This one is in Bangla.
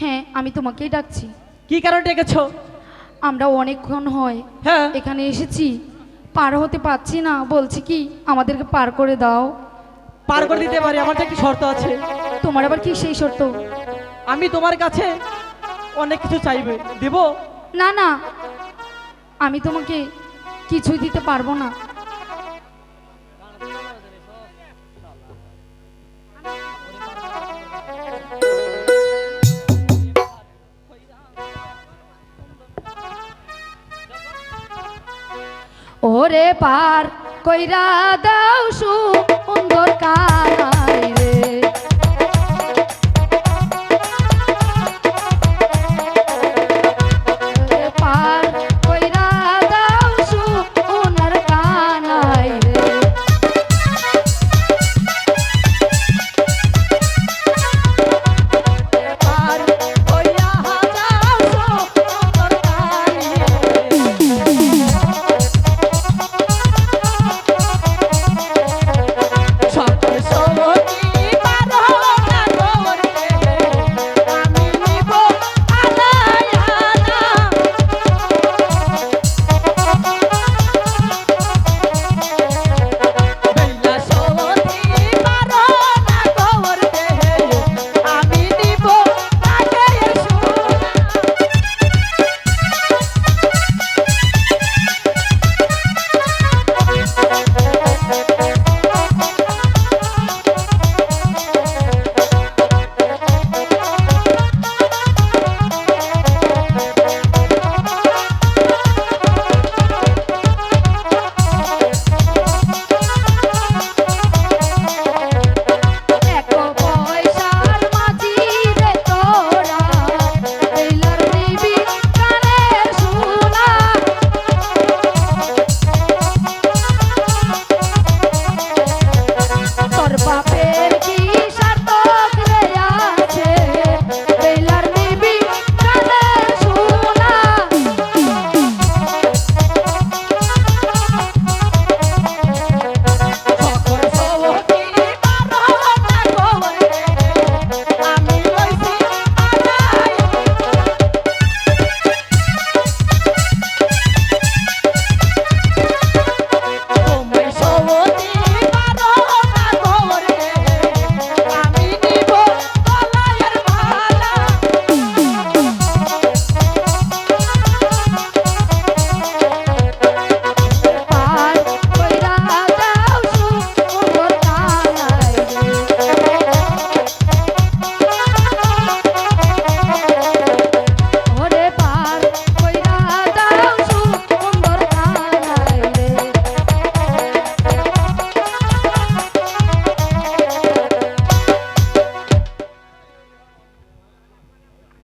হ্যাঁ আমি তোমাকেই ডাকছি। কি কারণে ডেকেছো? আমরা অনেকক্ষণ হয় হ্যাঁ। এখানে এসেছি। পার হতে পারছি না বলছি কি আমাদেরকে পার করে দাও। পার করে দিতে পারি আমার তো একটি শর্ত আছে। তোমার আবার কি সেই শর্ত? আমি তোমার কাছে অনেক কিছু চাইবে। দেব? না না আমি তোমাকে কিছুই দিতে পারব না। ওরে পার কইরা দাও সুন্দর কারা